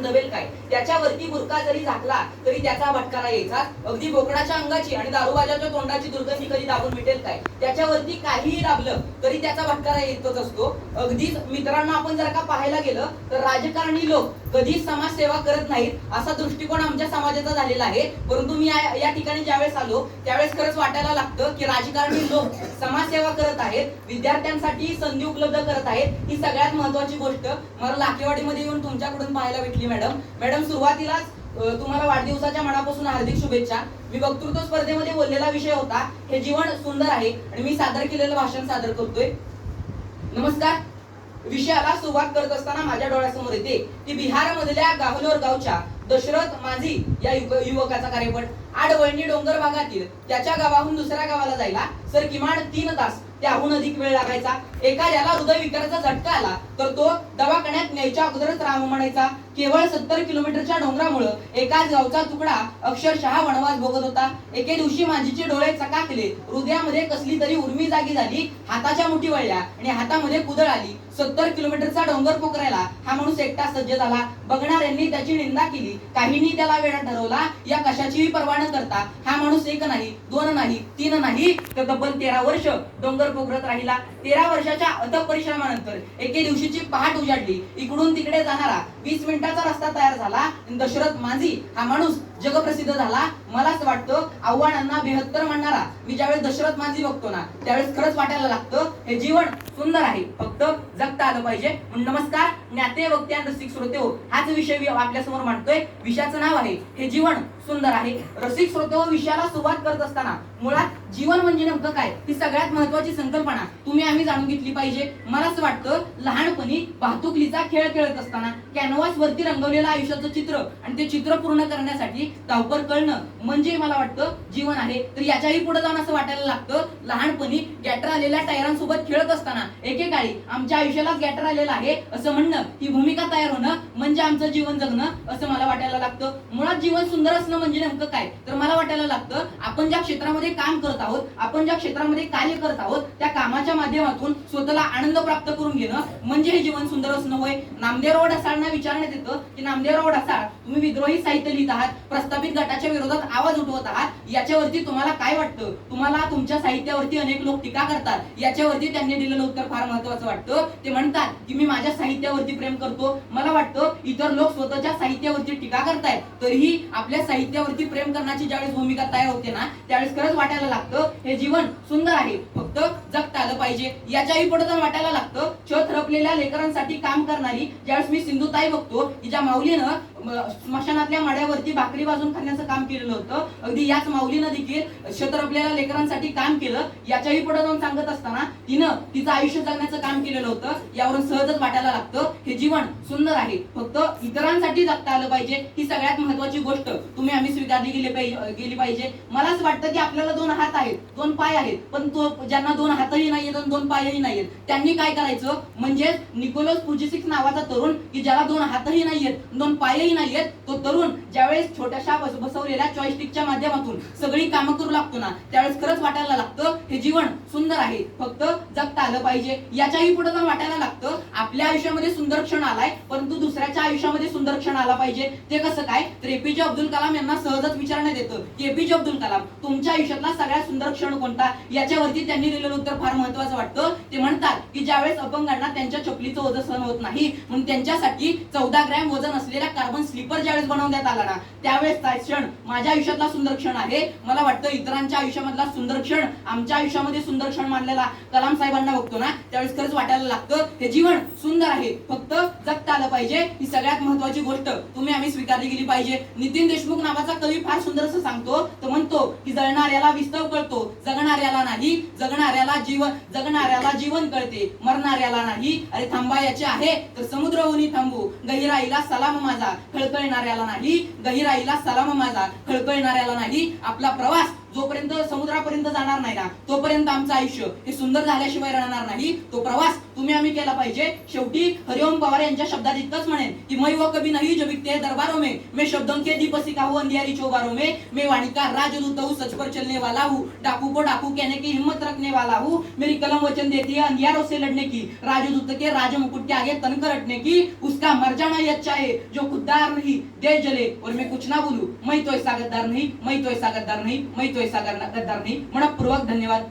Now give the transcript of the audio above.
लावून दबेल काय? त्याच्यावरती बुरका जरी झाकला तरी त्याचा भटकारा यायचा. अगदी बोकडाच्या अंगाची आणि दारूबाजाच्या तोंडाची दुर्गंधी कधी दाबून मिटेल काय? त्याच्यावरती काहीही दाबलं तरी त्याचा भटकारा येतच असतो. अगदीच मित्रांनो आपण जर का पाहायला गेलं तर राजकारणी लोक कधीच समाजसेवा करत नाहीत असा दृष्टिकोन आमच्या समाजाचा झालेला आहे. परंतु मी या ठिकाणी ज्यावेळेस आलो त्यावेळेस खरंच वाटायला लागतं की राजकारणी लोक समाजसेवा करत आहेत विद्यार्थ्यांसाठी संधी उपलब्ध करत आहेत. ही सगळ्यात महत्वाची गोष्ट. मला लाकेवाडीमध्ये येऊन तुमच्याकडून पाहायला भेटली मॅडम. मॅडम सुरुवातीलाच तुम्हाला वाढदिवसाच्या मनापासून हार्दिक शुभेच्छा. मी वक्तृत्व स्पर्धेमध्ये बोललेला विषय होता. हे जीवन सुंदर आहे आणि मी सादर केलेलं भाषण सादर करतोय. नमस्कार. विषयाला सुरुवात करत असताना माझ्या डोळ्यासमोर येते की बिहार मधल्या गावलोर गावच्या दशरथ माझी या युवकाचा कार्यपट आडवळणी डोंगर भागातील त्याच्या गावाहून दुसऱ्या गावाला जायला सर किमान तीन तास त्याहून अधिक वेळ लागायचा. एखाद्याला हृदयविकाराचा झटका आला तर तो दवाखान्यात न्यायच्या अगोदरच राम म्हणायचा. केवळ सत्तर किलोमीटरच्या डोंगरामुळं एकाच गावचा तुकडा अक्षरशः वनवास भोगत होता. एके दिवशी माझीचे डोळे चकाकले. हृदयामध्ये कसली तरी उर्मी जागी झाली. हाताच्या मुठी वळल्या आणि हातामध्ये कुदळ आली. सत्तर किलोमीटरचा डोंगर पोखरायला हा माणूस एकटा सज्ज झाला. बघणाऱ्यांनी त्याची निंदा केली. काहींनी त्याला वेळा ठरवला या कशाचीही पर्वा न करता हा माणूस एक नाही दोन नाही तीन नाही तर तब्बल तेरा वर्ष डोंगर भोगरत राहिला. तेरा वर्षाच्या अथक परिश्रमानंतर एके दिवशीची पहाट उजाडली. इकडून तिकडे जाणारा वीस मिनिटाचा रस्ता तयार झाला. दशरथ माझी हा माणूस जगप्रसिद्ध झाला. मलाच वाटतं आव्हानांना बेहत्तर म्हणणारा मी ज्यावेळेस दशरथ माझी बघतो ना त्यावेळेस खरंच वाटायला लागतं हे जीवन सुंदर आहे. फक्त जगता आलं पाहिजे. नमस्कार ज्ञाते वक्ते आणि रसिक श्रोते हो. हाच विषय आपल्यासमोर मांडतोय. विषयाचं नाव आहे हे जीवन सुंदर आहे. रसिक श्रोते हो विषयाला सुरुवात करत असताना मुळात जीवन म्हणजे नेमकं काय? ही सगळ्यात महत्वाची संकल्पना. तुम्ही आम्ही जाणून घेतली पाहिजे. मला असं वाटतं लहानपणी वाहतुकलीचा खेळ खेळत असताना कॅनव्हास वरती रंगवलेलं आयुष्याचं चित्र आणि ते चित्र पूर्ण करण्यासाठी धावपर कळणं म्हणजे मला वाटतं जीवन आहे. तर याच्याही पुढे जाऊन असं वाटायला लागतं लहानपणी गॅटर आलेल्या टायरांसोबत खेळत असताना एकेकाळी आमच्या आयुष्यालाच गॅटर आलेला आहे असं म्हणणं. ही भूमिका तयार होणं म्हणजे आमचं जीवन जगणं असं मला वाटायला लागतं. मुळात जीवन सुंदर असणं म्हणजे नेमकं काय? तर मला वाटायला लागतं आपण ज्या क्षेत्रामध्ये काम करत आहोत आपण ज्या क्षेत्रामध्ये कार्य करत आहोत त्या कामाच्या माध्यमातून स्वतःला आनंद प्राप्त करून घेणं म्हणजे हे जीवन सुंदर असणं होय. नामदेवराव ढसाळना विचारण्यात येतं की नामदेवराव ढसाळ तुम्ही विद्रोही साहित्य लिहित आहात प्रस्थापित गटाच्या विरोधात आवाज उठवत आहात याच्यावरती तुम्हाला काय वाटतं? तुम्हाला तुमच्या साहित्यावरती अनेक लोक टीका करतात. याच्यावरती त्यांनी दिलेलं उत्तर फार महत्वाचं वाटतं. ते म्हणतात की मी माझ्या साहित्यावरती प्रेम करतो. मला वाटतं इतर लोक स्वतःच्या साहित्यावरती टीका करतायत. तरीही आपल्या साहित्यावरती प्रेम करण्याची ज्यावेळेस भूमिका तयार होते ना त्यावेळेस खरंच वाटायला लागतं हे जीवन सुंदर आहे. फक्त जगता आलं पाहिजे. याच्याही पुढे तर वाटायला लागतं छत रपलेल्या लेकरांसाठी काम करणारी ज्यावेळेस मी सिंधुताई बघतो की ज्या माऊलीनं स्मशानातल्या माड्यावरती भाकरी वाजून खाण्याचं काम केलेलं होतं. अगदी याच माऊलीनं देखील शतरपलेल्या लेकरांसाठी काम केलं. याच्याही पुढे जाऊन सांगत असताना तिनं तिचं आयुष्य जगण्याचं काम केलेलं होतं. यावरून सहजच वाटायला लागतं. हे जीवन सुंदर आहे. फक्त इतरांसाठी जगता आलं पाहिजे. ही सगळ्यात महत्वाची गोष्ट. तुम्ही आम्ही स्वीकारली गेली पाहिजे गेली पाहिजे. मला असं वाटतं की आपल्याला दोन हात आहेत. दोन पाय आहेत. पण तो ज्यांना दोन हातही नाहीयेत आणि दोन पायही नाहीयेत त्यांनी काय करायचं? म्हणजे निकोलस पुजिसिक्स नावाचा तरुण की ज्याला दोन हातही नाहीयेत दोन पायही नाहीयेत तो तरुण ज्यावेळेस छोट्याशा बस बसवलेल्या चॉईस्टिकच्या माध्यमातून सगळी कामं करू लागतो ना त्यावेळेस खरंच वाटायला लागतं हे जीवन सुंदर आहे. फक्त जगता आलं पाहिजे. याच्याही पुढे जर वाटायला लागतं आपल्या आयुष्यामध्ये सुंदर क्षण आलाय परंतु दुसऱ्याच्या आयुष्यामध्ये सुंदर क्षण आला पाहिजे. ते कसं काय? तर एपीजे अब्दुल कलाम यांना सहजच विचारण्यात येतं. की एपीजे अब्दुल कलाम तुमच्या आयुष्यातला सगळ्यात सुंदर क्षण कोणता? याच्यावरती त्यांनी दिलेलं उत्तर फार महत्वाचं वाटतं. ते म्हणतात की ज्यावेळेस अपंगांना त्यांच्या चपलीचं वजन सहन होत नाही म्हणून त्यांच्यासाठी चौदा ग्रॅम वजन असलेला कार्बन स्लीपर ज्यावेळेस बनवण्यात आला ना त्यावेळेसचा क्षण माझ्या आयुष्यातला सुंदर क्षण आहे. मला वाटतं इतरांच्या आयुष्यामधला सुंदर क्षण आमच्या आयुष्यामध्ये सुंदर क्षण मानलेला कलाम साहेबांना बघतो ना त्यावेळेस खरंच वाटायला लागतं. हे जीवन सुंदर आहे. फक्त जगता आलं पाहिजे. ही सगळ्यात महत्वाची गोष्ट. तुम्ही आम्ही स्वीकारली गेली पाहिजे. नितीन देशमुख नावाचा कवी फार सुंदर असं सांगतो. तो म्हणतो की जळणाऱ्याला विस्तव कळतो. जगणाऱ्याला नाही जगणाऱ्याला जीवन जगणाऱ्याला जीवन कळते. मरणाऱ्याला नाही. अरे थांबायचे आहे. तर समुद्र उनी थांबू. गहिराईला सलाम माझा. खळकळणाऱ्याला नाही. गहिराईला सलाम माझा. खळकळणाऱ्याला नाही. आपला प्रवास जोपर्यंत समुद्रापर्यंत जाणार नाही ना तोपर्यंत आमचं आयुष्य हे सुंदर झाल्याशिवाय राहणार नाही. तो प्रवास तुम्ही आम्ही केला पाहिजे. शेवटी हरिओम पवार यांच्या शब्दात इतकंच म्हणेन की मै व कभी नहीं जो बिकते हैं दरबारों में मैं शब्दों के दीपसी का हूँ अंधियारी चौबारों में मैं वाणिका राजदूत हूँ सच पर चलने वाला हूँ डाकू को डाकू कहने की हिम्मत रखने वाला हूँ मेरी कलम वचन देती है अंधियारों से लड़ने की राजदूत के राज मुकुट के आगे तनकर हटने की उसका मर जाना ही अच्छा है जो खुददार नहीं दे जले और मैं कुछ ना बोलू मैं तो ऐसा गद्दार नहीं मैं तो ऐसा गद्दार नहीं मैं तो ऐसा गद्दार नहीं मनपूर्वक धन्यवाद.